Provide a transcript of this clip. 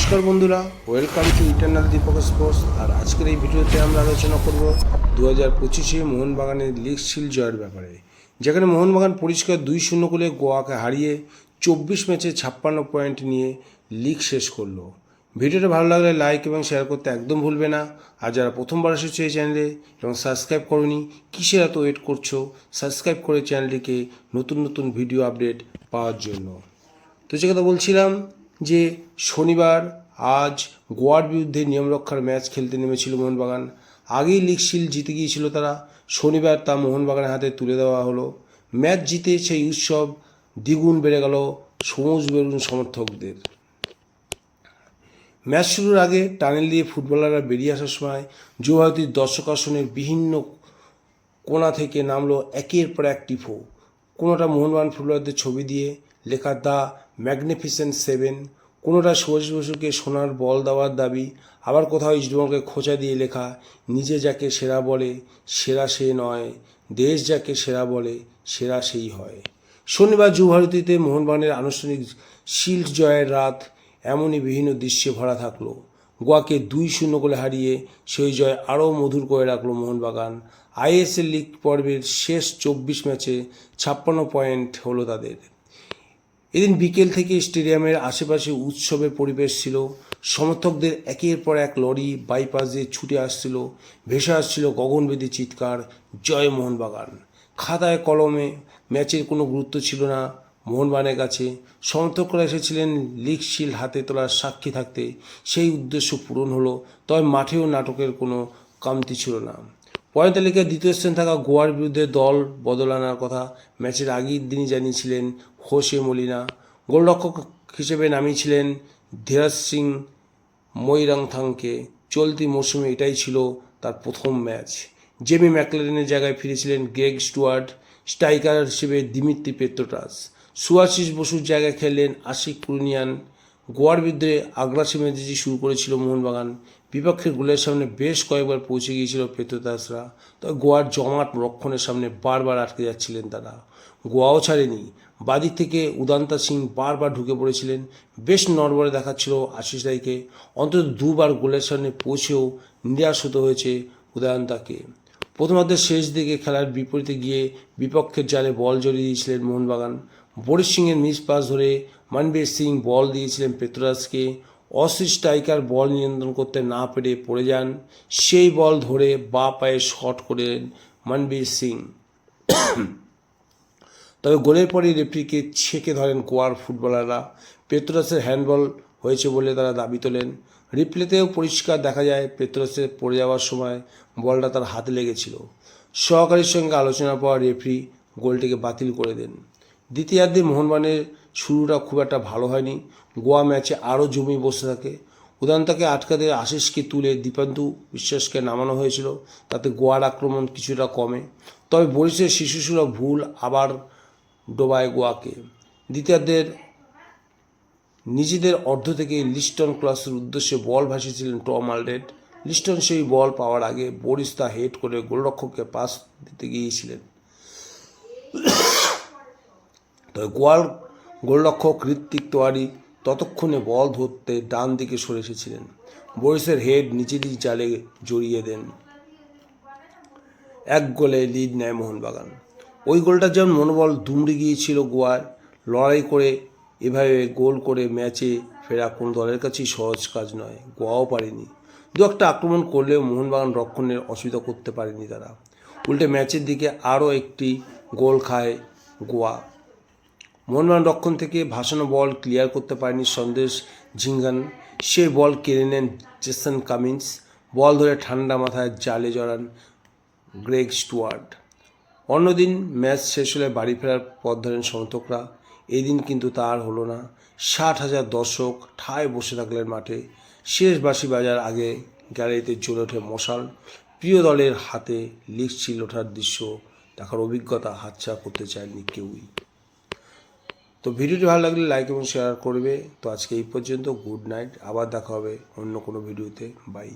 নমস্কার বন্ধুরা welcome to internal Deepak sports আর আজকের এই ভিডিওতে আমরা আলোচনা করব দু হাজার পঁচিশে মোহনবাগানের লিগ শিল জয়ের ব্যাপারে। যেখানে মোহনবাগান পরিষ্কার দুই শূন্য গোলে গোয়াকে হারিয়ে চব্বিশ ম্যাচে ছাপ্পান্ন পয়েন্ট নিয়ে লিগ শেষ করল। ভিডিওটা ভালো লাগলে লাইক এবং শেয়ার করতে একদম ভুলবে না। আর যারা প্রথমবার এসেছ এই চ্যানেলে এবং সাবস্ক্রাইব করনি, কিসের এত ওয়েট করছ? সাবস্ক্রাইব করে চ্যানেলটিকে নতুন নতুন ভিডিও আপডেট পাওয়ার জন্য। তো যে কথা বলছিলাম যে শনিবার আজ গোয়ার বিরুদ্ধে নিয়মরক্ষার ম্যাচ খেলতে নেমেছিল মোহনবাগান। আগেই লিগ শিল জিতে গিয়েছিল তারা। শনিবার তা মোহনবাগানের হাতে তুলে দেওয়া হলো। ম্যাচ জিতে সেই উৎসব দ্বিগুণ বেড়ে গেল সবুজ বেরুন সমর্থকদের। ম্যাচ শুরুর আগে টানেল দিয়ে ফুটবলাররা বেরিয়ে আসার সময় যুবভারতীর দর্শক আসনের বিভিন্ন কোণা থেকে নামলো একের পর এক টিফো। কোনোটা মোহনবাগান ফুটবলারদের ছবি দিয়ে লেখা দ্য ম্যাগনিফিসেন্ট সেভেন কোনোটা সুভাষ বসুকে সোনার বল দেওয়ার দাবি, আবার কোথাও ইস্টবেঙ্গলকে খোঁচা দিয়ে লেখা, নিজে যাকে সেরা বলে, সেরা সে নয়, দেশ যাকে সেরা বলে, সেরা সেই হয়। শনিবার যুবভারতীতে মোহনবাগানের আনুষ্ঠানিক শিল্ড জয়ের রাত, এমনই বিভিন্ন দৃশ্যে ভরা থাকল। গোয়াকে দুই শূন্য গোলে হারিয়ে সেই জয় আরও মধুর করে রাখল মোহনবাগান। আইএসএল লিগ পর্বের শেষ চব্বিশ ম্যাচে ছাপ্পান্ন পয়েন্ট হলো তাদের। এদিন বিকেল থেকে স্টেডিয়ামের আশেপাশে উৎসবের পরিবেশ ছিল। সমর্থকদের একের পর এক লরি, বাইপাস দিয়ে ছুটে আসছিল, ভেসে আসছিল গগনবেদী চিৎকার, জয় মোহনবাগান। খাতায় কলমে ম্যাচের কোনো গুরুত্ব ছিল না, মোহনবাগানের কাছে। সমর্থকরা এসেছিলেন লিগ শিল হাতে তোলার সাক্ষী থাকতে। সেই উদ্দেশ্য পূরণ হলো, তবে মাঠেও নাটকের কোনো কামতি ছিল না। পয়েন্ট তালিকায় দ্বিতীয় স্থানে থাকা গোয়ার বিরুদ্ধে দল বদল আনার কথা ম্যাচের আগের দিনই জানিয়েছিলেন হোসে মলিনা। গোলরক্ষক হিসেবে নামিয়েছিলেন ধীরাজ সিং মৈরাংথাংকে চলতি মৌসুমে এটাই ছিল তার প্রথম ম্যাচ। জেমি ম্যাকলারেনের জায়গায় ফিরেছিলেন গ্রেগ স্টুয়ার্ট, স্ট্রাইকার হিসেবে দিমিত্রি পেত্রোটাস। সুয়াশিস বসুর জায়গায় খেললেন আশিক কুরুনিয়ান। গোয়ার বিরুদ্ধে আগ্রাসী ম্যাচেজি শুরু করেছিল মোহনবাগান। বিপক্ষের গোলের সামনে বেশ কয়েকবার পৌঁছে গিয়েছিল পেত্রোদাসরা তবে গোয়ার জমাট রক্ষণের সামনে বারবার আটকে যাচ্ছিলেন তারা। গোয়াও ছাড়েনি। বাদিক থেকে উদান্তা সিং বারবার ঢুকে পড়েছিলেন। বেশ নড়বড়ে দেখাচ্ছিল আশিস রায়কে। অন্তত দুবার গোলের সামনে পৌঁছেও নিরাশ হতে হয়েছে উদয়ন্তাকে প্রথমার্ধের শেষ দিকে খেলার বিপরীতে গিয়ে বিপক্ষের জালে বল জড়িয়ে দিয়েছিলেন মোহনবাগান। বরিশ সিংয়ের মিস পাস ধরে মানবীর সিং বল দিয়েছিলেন পেত্রাসকে অসি স্ট্রাইকার বল নিয়ন্ত্রণ করতে না পেরে পড়ে যান। সেই বল ধরে বা পায়ে শট করেন মনবীর সিং। তবে গোলের পরেই রেফরিকে ছেঁকে ধরেন কোয়ার ফুটবলাররা। পেত্রাসের হ্যান্ডবল হয়েছে বলে তারা দাবি তোলেন। রিপ্লেতেও পরিষ্কার দেখা যায় পেত্রাসের পড়ে যাওয়ার সময় বলটা তার হাতে লেগেছিল। সহকারীর সঙ্গে আলোচনার পর রেফরি গোলটিকে বাতিল করে দেন। দ্বিতীয়ার্ধে মোহনবানের শুরুটা খুব একটা ভালো হয়নি। গোয়া ম্যাচে আরও জমি বসে থাকে। উদান্তাকে আটকাতে আশিসকে তুলে দীপান্তু বিশ্বাসকে নামানো হয়েছিল। তাতে গোয়ার আক্রমণ কিছুটা কমে। তবে বরিশের শিশুসুলভ ভুল আবার ডোবায় গোয়াকে। দ্বিতীয়ার্ধের নিজেদের অর্ধ থেকে লিস্টন ক্লাসের উদ্দেশ্যে বল ভাসিয়েছিলেন টম আলডেড। লিস্টন সেই বল পাওয়ার আগে বরিস তা হেড করে গোলরক্ষককে পাস দিতে গিয়েছিলেন। তবে গোয়াল গোলরক্ষক ঋত্বিক তোয়ারি ততক্ষণে বল ধরতে ডান দিকে সরে এসেছিলেন। বরিসের হেড নিচেরই জালে জড়িয়ে দেন। এক গোলে লিড নেয় মোহনবাগান। ওই গোলটা যেমন মনোবল দুমড়ে গিয়েছিল গোয়ায়, লড়াই করে এভাবে গোল করে ম্যাচে ফেরা কোনো দলের কাছেই সহজ কাজ নয়, গোয়াও পারেনি। দু একটা আক্রমণ করলেও মোহনবাগান রক্ষণের অসুবিধা করতে পারেনি তারা। উল্টে ম্যাচের দিকে আরও একটি গোল খায় গোয়া। মোহনবাগান রক্ষণ থেকে ভাসানো বল ক্লিয়ার করতে পারেনি সন্দেশ ঝিঙ্গান। সে বল কেড়ে নেন জেসন কামিন্স। বল ধরে ঠান্ডা মাথায় জালে জড়ান গ্রেগ স্টুয়ার্ট। অন্যদিন ম্যাচ শেষ হলে বাড়ি ফেরার পথ ধরেন সমর্থকরা। এদিন কিন্তু তার হলো না। ষাট হাজার দর্শক ঠায় বসে থাকলেন মাঠে। শেষ বাসি বাজার আগে গ্যালারিতে জ্বলে ওঠে মশাল। প্রিয় দলের হাতে লিখছিল ওঠার দৃশ্য। দেখার অভিজ্ঞতা হাতছা করতে চায়নি কেউই। তো ভিডিওটি ভালো লাগলে লাইক এবং শেয়ার করবে। তো আজকে এই পর্যন্ত গুড নাইট আবার দেখা হবে অন্য কোনো ভিডিওতে। বাই